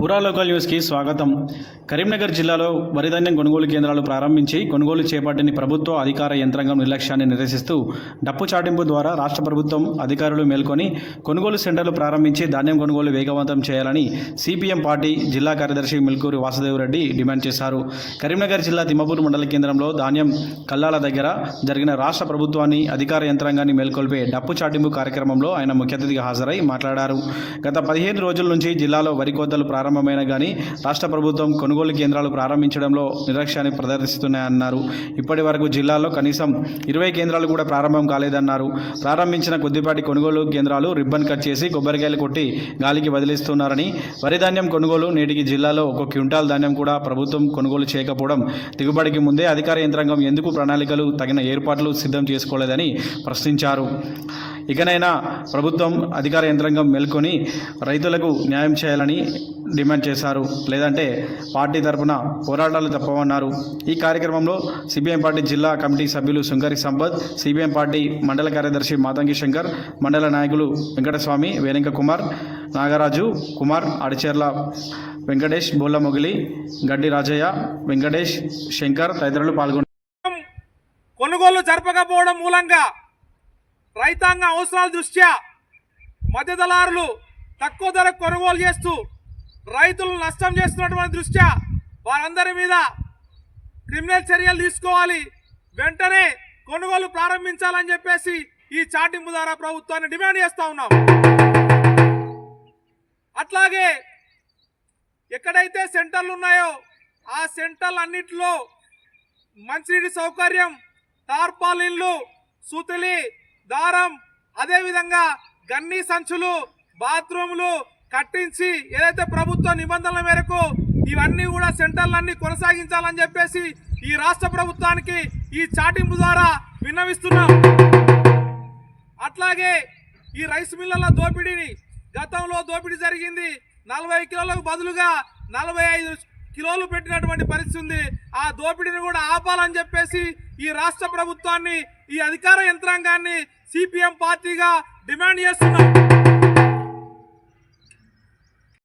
పురా లోకల్ న్యూస్కి స్వాగతం. కరీంనగర్ జిల్లాలో వరిధాన్యం కొనుగోలు కేంద్రాలు ప్రారంభించి కొనుగోలు చేపట్టిన ప్రభుత్వ అధికార యంత్రాంగం నిర్లక్ష్యాన్ని నిరసిస్తూ డప్పు చాటింపు ద్వారా రాష్ట్ర ప్రభుత్వం అధికారులు మేల్కొని కొనుగోలు సెంటర్లు ప్రారంభించి ధాన్యం కొనుగోలు వేగవంతం చేయాలని సిపిఎం పార్టీ జిల్లా కార్యదర్శి మిల్కూరి వాసుదేవరెడ్డి డిమాండ్ చేశారు. కరీంనగర్ జిల్లా తిమ్మపూర్ మండల కేంద్రంలో ధాన్యం కల్లాల దగ్గర జరిగిన రాష్ట్ర ప్రభుత్వాన్ని అధికార యంత్రాంగాన్ని మేల్కొల్పే డప్పు చాటింపు కార్యక్రమంలో ఆయన ముఖ్య అతిథిగా హాజరై మాట్లాడారు. గత పదిహేను రోజుల నుంచి జిల్లాలో వరి కోతలు ప్రారంభమైన కానీ రాష్ట్ర ప్రభుత్వం కొనుగోలు కేంద్రాలు ప్రారంభించడంలో నిర్లక్ష్యాన్ని ప్రదర్శిస్తున్నాయన్నారు. ఇప్పటి వరకు జిల్లాలో కనీసం ఇరవై కేంద్రాలు కూడా ప్రారంభం కాలేదన్నారు. ప్రారంభించిన కొద్దిపాటి కొనుగోలు కేంద్రాలు రిబ్బన్ కట్ చేసి కొబ్బరికాయలు కొట్టి గాలికి వదిలిస్తున్నారని వరి ధాన్యం కొనుగోలు నేటికి జిల్లాలో ఒక క్వింటాల్ ధాన్యం కూడా ప్రభుత్వం కొనుగోలు చేయకపోవడం దిగుబడికి ముందే అధికార యంత్రాంగం ఎందుకు ప్రణాళికలు తగిన ఏర్పాట్లు సిద్ధం చేసుకోలేదని ప్రశ్నించారు. ఇకనైనా ప్రభుత్వం అధికార యంత్రాంగం మేల్కొని రైతులకు న్యాయం చేయాలని డిమాండ్ చేశారు. లేదంటే పార్టీ తరపున పోరాటాలు తప్పవన్నారు. ఈ కార్యక్రమంలో సిపిఎం పార్టీ జిల్లా కమిటీ సభ్యులు శృంగారి సంపత్ సిపిఎం పార్టీ మండల కార్యదర్శి మాతంగి శంకర్ మండల నాయకులు వెంకటస్వామి వేణిక కుమార్ నాగరాజు కుమార్ అడిచేర్ల వెంకటేష్ బోళ్ళ మొగిలి గడ్డి రాజయ్య వెంకటేష్ శంకర్ తదితరులు పాల్గొన్నారు. కొనుగోలు జరపకపోవడం మూలంగా రైతాంగ అవసరాల దృష్ట్యా మధ్యదళారులు తక్కువ ధరకు కొనుగోలు చేస్తూ రైతులను నష్టం చేస్తున్నటువంటి దృష్ట్యా వారందరి మీద క్రిమినల్ చర్యలు తీసుకోవాలి. వెంటనే కొనుగోలు ప్రారంభించాలని చెప్పేసి ఈ చాటింపు ద్వారా ప్రభుత్వాన్ని డిమాండ్ చేస్తూ ఉన్నాం. అట్లాగే ఎక్కడైతే సెంటర్లు ఉన్నాయో ఆ సెంటర్లు అన్నిటిలో మంచినీటి సౌకర్యం టార్పాలిన్లు సుతలి దారం అదేవిధంగా గన్నీ సంచులు బాత్రూములు కట్టించి ఏదైతే ప్రభుత్వ నిబంధనల మేరకు ఇవన్నీ కూడా సెంటర్లన్నీ కొనసాగించాలని చెప్పేసి ఈ రాష్ట్ర ప్రభుత్వానికి ఈ చాటింపు ద్వారా విన్నవిస్తున్నాం. అట్లాగే ఈ రైస్ మిల్లల దోపిడీని గతంలో దోపిడీ జరిగింది. నలభై కిలోలకు బదులుగా నలభై ఐదు కిలోలు పెట్టినటువంటి పరిస్థితి ఉంది. ఆ దోపిడీని కూడా ఆపాలని చెప్పేసి ఈ రాష్ట్ర ప్రభుత్వాన్ని ఈ అధికార యంత్రాంగాన్ని సిపిఎం పార్టీగా డిమాండ్ చేస్తున్నాం.